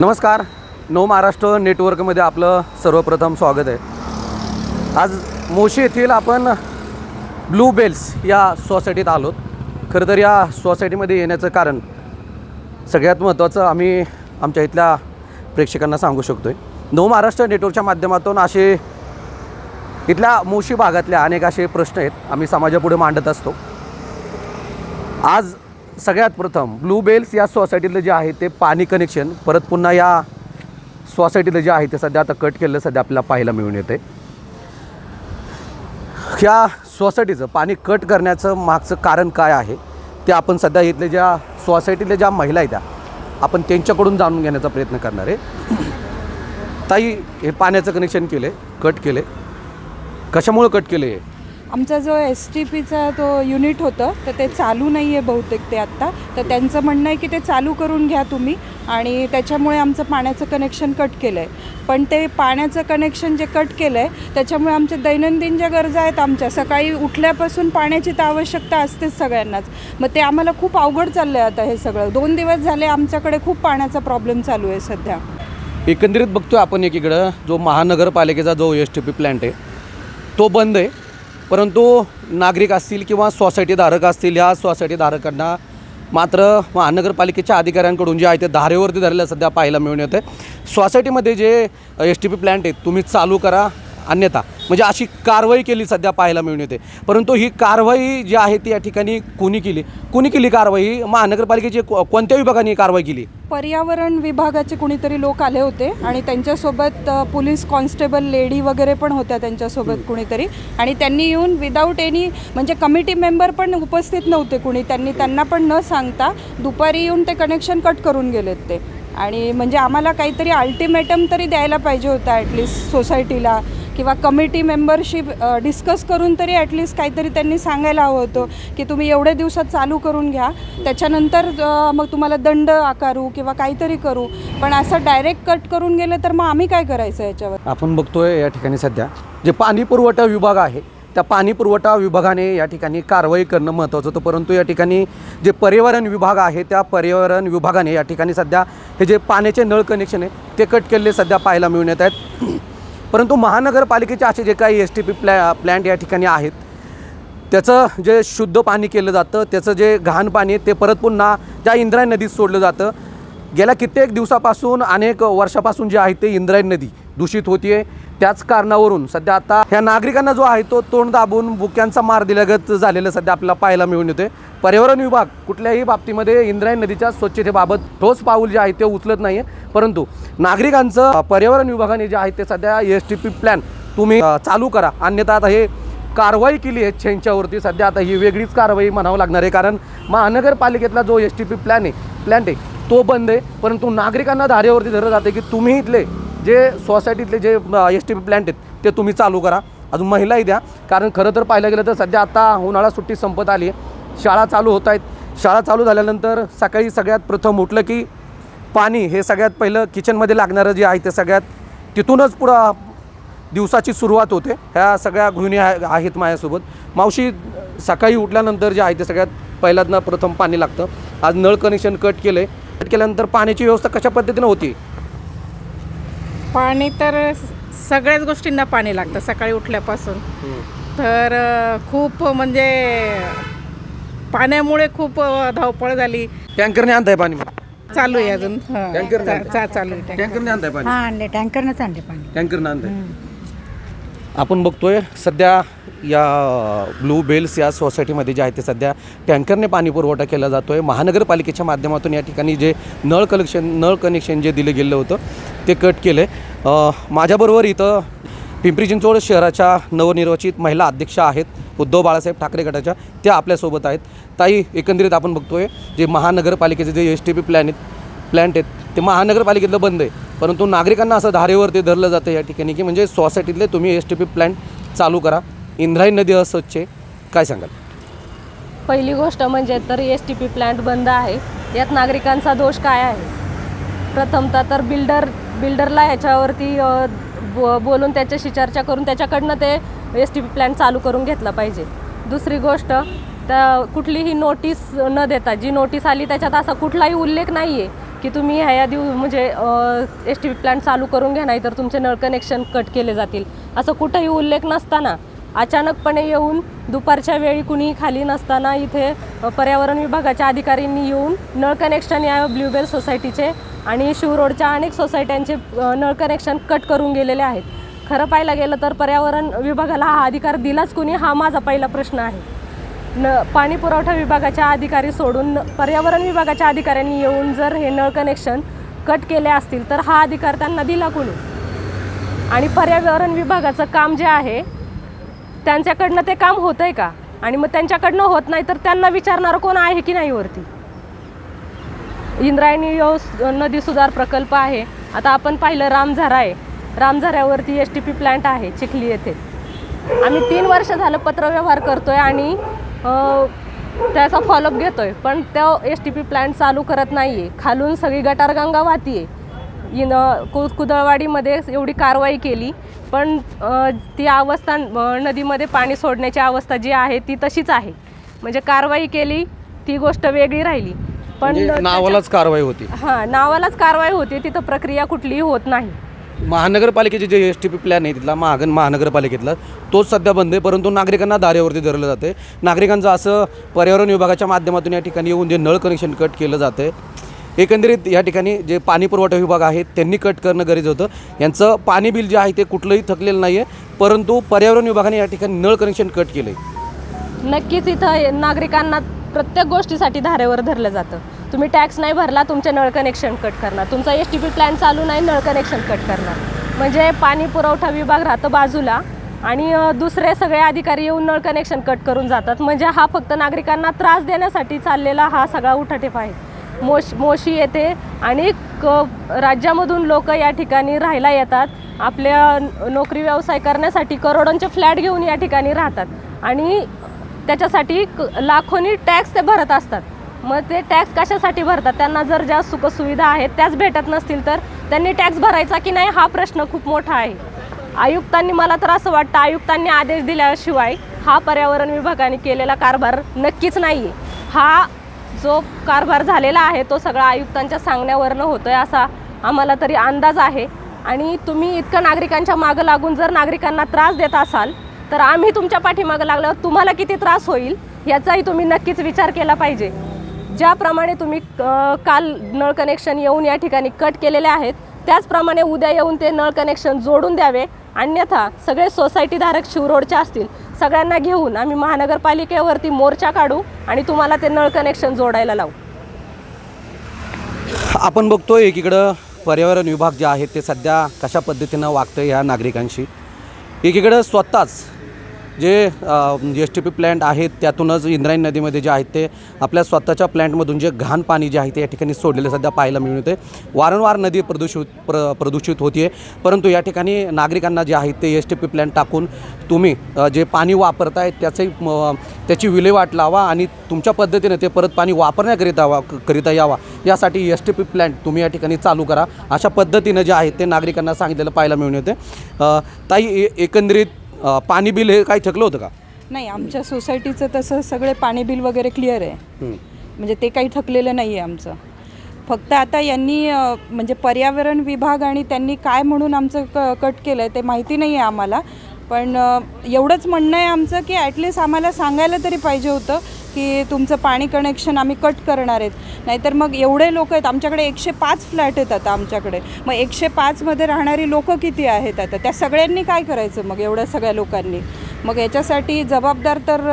नमस्कार. नव महाराष्ट्र नेटवर्कमध्ये आपलं सर्वप्रथम स्वागत आहे. आज मोशी येथील आपण ब्लू बेल्स या सोसायटीत आलोत. खरं तर या सोसायटीमध्ये येण्याचं कारण सगळ्यात महत्त्वाचं आम्ही आमच्या इथल्या प्रेक्षकांना सांगू शकतो आहे नव महाराष्ट्र नेटवर्कच्या माध्यमातून असे इथल्या मोशी भागातल्या अनेक असे प्रश्न आहेत. आम्ही समाजापुढे मांडत असतो. आज सगळ्यात प्रथम ब्लू बेल्स या सोसायटीतलं जे आहे ते पाणी कनेक्शन परत पुन्हा या सोसायटीतलं जे आहे ते सध्या आता कट केलेलं सध्या आपल्याला पाहायला मिळून येते ह्या सोसायटीचं पाणी कट करण्याचं मागचं कारण काय आहे? ते आपण सध्या इथले ज्या सोसायटीतल्या ज्या महिला आहेत त्या आपण त्यांच्याकडून जाणून घेण्याचा प्रयत्न करणार आहे. ताई हे पाण्याचं कनेक्शन केले कट केले कशामुळं कट केले आमचा जो एस टी पीचा तो युनिट होतं तर ते चालू नाही आहे बहुतेक ते आत्ता. तर त्यांचं म्हणणं आहे की ते चालू करून घ्या तुम्ही आणि त्याच्यामुळे आमचं पाण्याचं कनेक्शन कट केलं आहे पण ते पाण्याचं कनेक्शन जे कट केलं आहे त्याच्यामुळे आमच्या दैनंदिन ज्या गरजा आहेत आमच्या सकाळी उठल्यापासून पाण्याची तर आवश्यकता असतेच सगळ्यांनाच. मग ते आम्हाला खूप अवघड चाललं आहे आता हे सगळं. दोन दिवस झाले आमच्याकडे खूप पाण्याचा प्रॉब्लेम चालू आहे सध्या. एकंदरीत बघतोय आपण एकीकडं जो महानगरपालिकेचा जो एस टी पी प्लॅन्ट आहे तो बंद आहे. परंतु नागरिक असतील किंवा सोसायटीधारक असतील ह्या सोसायटीधारकांना मात्र महानगरपालिकेच्या अधिकाऱ्यांकडून जे आहे ते धारेवरती धरलेलं सध्या पाहायला मिळून येते सोसायटीमध्ये जे एस टी पी प्लॅन्ट आहेत तुम्ही चालू करा. अन्यथा. म्हणजे अशी कारवाई केली सध्या पाहायला मिळून येते. परंतु ही कारवाई जी आहे ती या ठिकाणी कोणी केली? कोणी केली कारवाई? महानगरपालिकेची कोणत्या विभागाने कारवाई केली? पर्यावरण विभागाचे कुणीतरी लोक आले होते आणि त्यांच्यासोबत पोलीस कॉन्स्टेबल लेडी वगैरे पण होत्या त्यांच्यासोबत कुणीतरी. आणि त्यांनी येऊन विदाऊट एनी म्हणजे कमिटी मेंबर पण उपस्थित नव्हते कुणी. त्यांनी त्यांना पण न सांगता दुपारी येऊन ते कनेक्शन कट करून गेलेत ते. आणि म्हणजे आम्हाला काहीतरी अल्टिमेटम तरी द्यायला पाहिजे होता ॲटलिस्ट सोसायटीला किंवा कमिटी मेंबरशिप डिस्कस करून तरी ॲटलिस्ट काहीतरी त्यांनी सांगायला हवं होतं की तुम्ही एवढ्या दिवसात चालू करून घ्या. त्याच्यानंतर मग तुम्हाला दंड आकारू किंवा काहीतरी करू. पण असं डायरेक्ट कट करून गेलं तर मग आम्ही काय करायचं याच्यावर? आपण बघतोय या ठिकाणी सध्या जे पाणी पुरवठा विभाग आहे त्या पाणी पुरवठा विभागाने या ठिकाणी कारवाई करणं महत्त्वाचं होतं. परंतु या ठिकाणी जे पर्यावरण विभाग आहे त्या पर्यावरण विभागाने या ठिकाणी सध्या हे जे पाण्याचे नळ कनेक्शन आहे ते कट केलेले सध्या पाहायला मिळून येत आहेत. परंतु महानगरपालिकेचे असे जे काही एस टी पी प्लॅ प्लॅन्ट या ठिकाणी आहेत त्याचं जे शुद्ध पाणी केलं जातं त्याचं जे घाण पाणी आहे ते परत पुन्हा त्या इंद्रायण नदीत सोडलं जातं गेल्या कित्येक दिवसापासून अनेक वर्षापासून जे आहे ते इंद्रायण नदी दूषित होतीये. त्याच कारणावरून सध्या आता ह्या नागरिकांना जो आहे तो तोंड दाबून बुक्यांचा मार दिल्यागत झालेलं सध्या आपल्याला पाहायला मिळून येते पर्यावरण विभाग कुठल्याही बाबतीमध्ये इंद्रायण नदीच्या स्वच्छतेबाबत ठोस पाऊल जे आहे ते उचलत नाही आहे परंतु नागरिकांचं पर्यावरण विभागाने जे आहे ते सध्या एस टी पी प्लॅन तुम्ही चालू करा. अन्यथा आता हे कारवाई केली आहे त्यांच्यावरती सध्या आता ही वेगळीच कारवाई म्हणावं लागणार आहे. कारण महानगरपालिकेतला जो एस टी पी प्लॅन आहे प्लॅन्ट आहे तो बंद आहे. परंतु नागरिकांना धारेवरती धरलं जाते की तुम्ही इथले जे सोसायटीतले जे एस टी पी प्लॅन्ट आहेत ते तुम्ही चालू करा. अजून महिलाही द्या. कारण खरं तर पाहायला गेलं तर सध्या आता उन्हाळा सुट्टी संपत आली आहे. शाळा चालू होत आहेत. शाळा चालू झाल्यानंतर सकाळी सगळ्यात प्रथम उठलं की पाणी हे सगळ्यात पहिलं किचनमध्ये लागणारं जे आहे ते सगळ्यात तिथूनच पुढं दिवसाची सुरुवात होते. ह्या सगळ्या गृहिणी आहे- आहेत माझ्यासोबत. मावशी सकाळी उठल्यानंतर जे आहे ते सगळ्यात पहिल्यांदा प्रथम पाणी लागतं. आज नळ कनेक्शन कट केलं आहे कट केल्यानंतर पाण्याची व्यवस्था कशा पद्धतीनं होती? पाणी तर सगळ्याच गोष्टींना पाणी लागतं सकाळी उठल्यापासून. तर खूप म्हणजे पाण्यामुळे खूप धावपळ झाली. टँकरने आणताय पाणी? चालू आहे अजून हं. टँकरने चा- आणताय? चा- चालू आहे टँकर. टँकरने आणताय पाणी? हा आणले टँकरनंच आणले पाणी. टँकरनं आणताय? आपण बघतोय सध्या या ब्लू बेल्स या सोसायटीमध्ये जे आहे ते सध्या टँकरने पाणी पुरवठा केला जातो आहे महानगरपालिकेच्या माध्यमातून या ठिकाणी जे नळ कनेक्शन नळ कनेक्शन जे दिलं गेलं होतं ते कट केलं. आहे माझ्याबरोबर इथं पिंपरी चिंचवड शहराच्या नवनिर्वाचित महिला अध्यक्षा आहेत उद्धव बाळासाहेब ठाकरे गटाच्या. त्या आपल्यासोबत आहेत. ताई एकंदरीत आपण बघतोय जे महानगरपालिकेचे जे एस टी पी प्लॅन आहेत प्लॅन्ट आहेत ते महानगरपालिकेतलं बंद आहे. परंतु नागरिकांना असं धारेवरती धरलं जातं या ठिकाणी की म्हणजे सोसायटीतले तुम्ही एस टी पी प्लॅन्ट चालू करा. इंद्रायणी नदी अस्वच्छ आहे. काय सांगाल? पहिली गोष्ट म्हणजे तर एस टी पी प्लॅन्ट बंद आहे. यात नागरिकांचा दोष काय आहे? प्रथमतः तर बिल्डर बिल्डरला ह्याच्यावरती बो बोलून त्याच्याशी चर्चा करून त्याच्याकडनं ते एस टी पी प्लॅन चालू करून घेतला पाहिजे. दुसरी गोष्ट त्या कुठलीही नोटीस न देता जी नोटीस आली त्याच्यात असा कुठलाही उल्लेख नाही आहे की तुम्ही ह्या दिव म्हणजे एस टी प्लांट चालू करून घ्या नाही तर तुमचे नळ कनेक्शन कट केले जातील. असं कुठंही उल्लेख नसताना अचानकपणे येऊन दुपारच्या वेळी कुणीही खाली नसताना इथे पर्यावरण विभागाच्या अधिकाऱ्यांनी येऊन नळ कनेक्शन या ब्ल्यूबेल सोसायटीचे आणि शिव रोडच्या अनेक सोसायट्यांचे नळ कनेक्शन कट करून गेलेले आहेत. खरं पाहायला गेलं तर पर्यावरण विभागाला हा अधिकार दिलाच कुणी? हा माझा पहिला प्रश्न आहे. न पाणी पुरवठा विभागाच्या अधिकारी सोडून पर्यावरण विभागाच्या अधिकाऱ्यांनी येऊन जर हे नळ कनेक्शन कट केले असतील तर हा अधिकार त्यांना दिला कोणी? आणि पर्यावरण विभागाचं काम जे आहे त्यांच्याकडनं ते काम होतं आहे का? आणि मग त्यांच्याकडनं होत नाही तर त्यांना विचारणारं कोण आहे की नाही वरती? इंद्रायणी नदी सुधार प्रकल्प आहे. आता आपण पाहिलं रामझारा आहे रामझाऱ्यावरती एस टी पी प्लॅन्ट आहे चिखली येथे. आम्ही तीन वर्ष झालं पत्रव्यवहार करतो आहे आणि त्याचा फॉलोअप घेतो आहे पण तो एस टी पी प्लॅन्ट चालू करत नाही आहे खालून सगळी गटारगंगा वाहती आहे इन कु कुदळवाडीमध्ये एवढी कारवाई केली. पण ती अवस्था नदीमध्ये पाणी सोडण्याची अवस्था जी आहे ती तशीच आहे. म्हणजे कारवाई केली ती गोष्ट वेगळी राहिली. पण म्हणजे नावालाच कारवाई होती. हां नावालाच कारवाई होती. तिथं प्रक्रिया कुठलीही होत नाही. महानगरपालिकेचे जे एस टी पी प्लॅन आहे तिथला महागन महानगरपालिकेतला तोच सध्या बंद आहे. परंतु नागरिकांना दारेवरती धरलं जाते नागरिकांचं असं पर्यावरण विभागाच्या माध्यमातून या ठिकाणी येऊन जे नळ कनेक्शन कट केलं जातं एकंदरीत या ठिकाणी जे पाणी पुरवठा विभाग आहे त्यांनी कट करणं गरजेचं होतं. यांचं पाणी बिल जे आहे ते कुठलंही थकलेलं नाही आहे परंतु पर्यावरण विभागाने या ठिकाणी नळ कनेक्शन कट केलं आहे नक्कीच इथं नागरिकांना प्रत्येक गोष्टीसाठी धारेवर धरलं जातं. तुम्ही टॅक्स नाही भरला तुमचे नळ कनेक्शन कट करणार. तुमचा एस टी पी प्लॅन चालू नाही नळ कनेक्शन कट करणार. म्हणजे पाणी पुरवठा विभाग राहतं बाजूला आणि दुसरे सगळे अधिकारी येऊन नळ कनेक्शन कट करून जातात. म्हणजे हा फक्त नागरिकांना त्रास देण्यासाठी चाललेला हा सगळा उठाठेप आहे. मोश मोशी येते आणि क राज्यामधून लोक या ठिकाणी राहायला येतात. आपल्या नोकरी व्यवसाय करण्यासाठी करोडोंचे फ्लॅट घेऊन या ठिकाणी राहतात. आणि त्याच्यासाठी क- लाखोनी टॅक्स ते भरत असतात. मग ते टॅक्स कशासाठी भरतात? त्यांना जर ज्या सुखसुविधा आहेत त्याच भेटत नसतील तर त्यांनी टॅक्स भरायचा की नाही हा प्रश्न खूप मोठा आहे. आयुक्तांनी मला तर असं वाटतं आयुक्तांनी आदेश दिल्याशिवाय हा पर्यावरण विभागाने केलेला कारभार नक्कीच नाही आहे हा जो कारभार झालेला आहे तो सगळा आयुक्तांच्या सांगण्यावरनं होतोय असा आम्हाला तरी अंदाज आहे. आणि तुम्ही इतकं नागरिकांच्या मागं लागून जर नागरिकांना त्रास देत असाल तर आम्ही तुमच्या पाठीमागं लागल्यावर तुम्हाला किती त्रास होईल याचाही तुम्ही नक्कीच विचार केला पाहिजे. ज्याप्रमाणे तुम्ही काल नळ कनेक्शन येऊन या ठिकाणी कट केलेले आहेत त्याचप्रमाणे उद्या येऊन ते नळ कनेक्शन जोडून द्यावे. अन्यथा सगळे सोसायटीधारक शिवरोडचे असतील. सगळ्यांना घेऊन आम्ही महानगरपालिकेवरती मोर्चा काढू आणि तुम्हाला ते नळ कनेक्शन जोडायला लावू. आपण बघतोय एकीकडं पर्यावरण विभाग जे आहे ते सध्या कशा पद्धतीनं वागतं ह्या नागरिकांशी. एकीकडं स्वतःच जे एस टी पी प्लॅन्ट आहेत त्यातूनच इंद्रायणी नदीमध्ये जे आहेत ते आपल्या स्वतःच्या प्लॅन्टमधून जे घाण पाणी जे आहे ते या ठिकाणी सोडलेलं सध्या पाहायला मिळते वारंवार नदी प्रदूषित प्र प्रदूषित होती परंतु या ठिकाणी नागरिकांना जे आहेत ते एस टी पी प्लॅन्ट टाकून तुम्ही जे पाणी वापरताय त्याचे त्याची विल्हेवाट लावा आणि तुमच्या पद्धतीने ते परत पाणी वापरण्याकरिता वा करिता यावा. यासाठी एस टी पी प्लॅन्ट तुम्ही या ठिकाणी चालू करा. अशा पद्धतीनं जे आहे ते नागरिकांना सांगितलेलं पाहायला मिळून येते ताई ए- एकंदरीत अ, पाणी बिल हे काही थकलं होतं का? नाही आमच्या सोसायटीचं तसं सगळे पाणी बिल वगैरे क्लिअर आहे. हं. म्हणजे ते काही थकलेलं नाही आहे आमचं. फक्त आता यांनी अ, म्हणजे पर्यावरण विभाग आणि त्यांनी काय म्हणून आमचं क कट केलं आहे ते माहिती नाही आहे आम्हाला. पण एवढंच म्हणणं आहे आमचं की ॲटलिस्ट आम्हाला सांगायला तरी पाहिजे होतं की तुमचं पाणी कनेक्शन आम्ही कट करणार आहेत. नाहीतर मग एवढे लोक आहेत आमच्याकडे एकशे पाच फ्लॅट आहेत आता आमच्याकडे. मग एकशे पाचमध्ये राहणारी लोकं किती आहेत आता? त्या सगळ्यांनी काय करायचं मग एवढ्या सगळ्या लोकांनी? मग याच्यासाठी जबाबदार तर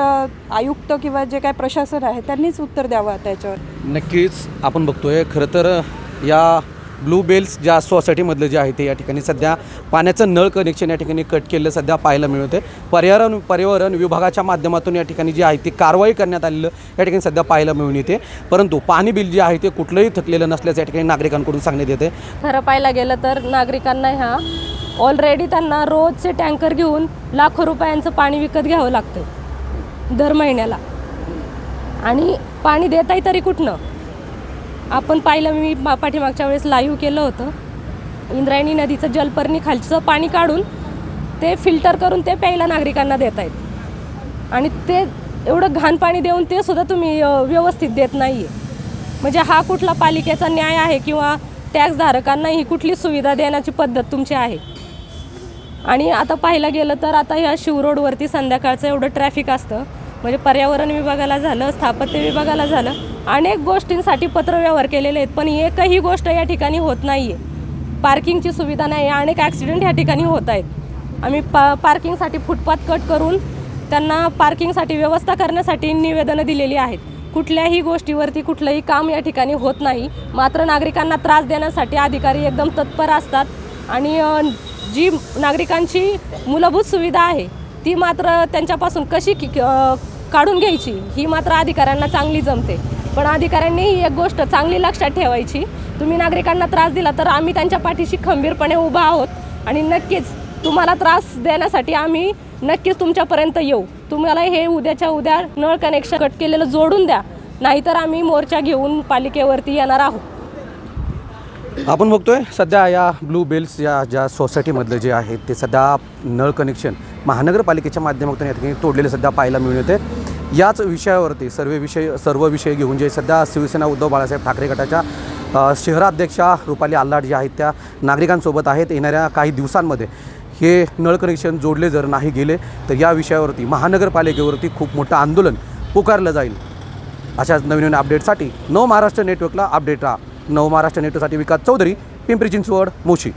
आयुक्त किंवा जे काय प्रशासन आहे त्यांनीच उत्तर द्यावं आता याच्यावर. नक्कीच आपण बघतोय. खरं तर या ब्लू बेल्स ज्या सोसायटीमधलं जे आहे ते या ठिकाणी सध्या पाण्याचं नळ कनेक्शन या ठिकाणी कट केलं सध्या पाहायला मिळते पर्यावरण पर्यावरण विभागाच्या माध्यमातून या ठिकाणी जी आहे ती कारवाई करण्यात आलेलं या ठिकाणी सध्या पाहायला मिळून येते. परंतु पाणी बिल जे आहे ते कुठलंही थकलेलं नसल्याचं या ठिकाणी नागरिकांकडून सांगण्यात येते खरं पाहायला गेलं तर नागरिकांना ह्या ऑलरेडी त्यांना रोजचे टँकर घेऊन लाखो रुपयांचं पाणी विकत घ्यावं लागतं दर महिन्याला. आणि पाणी देताही तरी कुठनं? आपण पाहिलं मी पाठीमागच्या वेळेस लाईव्ह केलं होतं. इंद्रायणी नदीचं जलपर्णी खालचं पाणी काढून ते फिल्टर करून ते प्यायला नागरिकांना देत आहेत आणि ते एवढं घाण पाणी देऊन ते सुद्धा तुम्ही व्यवस्थित देत नाही आहे म्हणजे हा कुठला पालिकेचा न्याय आहे किंवा टॅक्सधारकांना ही कुठली सुविधा देण्याची पद्धत तुमची आहे? आणि आता पाहायला गेलं तर आता ह्या शिव रोडवरती संध्याकाळचं एवढं ट्रॅफिक असतं. म्हणजे पर्यावरण विभागाला झालं स्थापत्य विभागाला झालं. अनेक गोष्टींसाठी पत्रव्यवहार केलेले आहेत पण एकही गोष्ट या ठिकाणी होत नाही आहे पार्किंगची सुविधा नाही आहे अनेक ॲक्सिडेंट ह्या ठिकाणी होत आहेत. आम्ही पा पार्किंगसाठी फुटपाथ कट करून त्यांना पार्किंगसाठी व्यवस्था करण्यासाठी निवेदनं दिलेली आहेत. कुठल्याही गोष्टीवरती कुठलंही काम या ठिकाणी होत नाही. मात्र नागरिकांना त्रास देण्यासाठी अधिकारी एकदम तत्पर असतात आणि जी नागरिकांची मूलभूत सुविधा आहे ती मात्र त्यांच्यापासून कशी की- काढून घ्यायची ही मात्र अधिकाऱ्यांना चांगली जमते. पण अधिकाऱ्यांनी ही एक गोष्ट चांगली लक्षात ठेवायची. तुम्ही नागरिकांना त्रास दिला तर आम्ही त्यांच्या पाठीशी खंबीरपणे उभा आहोत आणि नक्कीच तुम्हाला त्रास देण्यासाठी आम्ही नक्कीच तुमच्यापर्यंत येऊ. तुम्हाला हे उद्याच्या उद्या नळ कनेक्शन कट केलेलं जोडून द्या. नाहीतर आम्ही मोर्चा घेऊन पालिकेवरती येणार आहोत. आपण बघतोय सध्या या ब्लू बेल्स या ज्या सोसायटीमधलं जे आहे ते सध्या नळ कनेक्शन महानगरपालिकेच्या माध्यमातून या ठिकाणी तोडलेले सध्या पाहायला मिळून येते. याच विषयावरती सर्व विषय सर्व विषय घेऊन जे सध्या शिवसेना उद्धव बाळासाहेब ठाकरे गटाच्या शहराध्यक्षा रुपाली आल्लाड ज्या आहेत त्या नागरिकांसोबत आहेत. येणाऱ्या काही दिवसांमध्ये हे नळ कनेक्शन जोडले जर नाही गेले तर या विषयावरती महानगरपालिकेवरती खूप मोठं आंदोलन पुकारलं जाईल. अशाच नवीन नवीन अपडेटसाठी नव महाराष्ट्र नेटवर्कला अपडेट राहा. नव महाराष्ट्र नेटवर्कसाठी विकास चौधरी पिंपरी चिंचवड मोशी.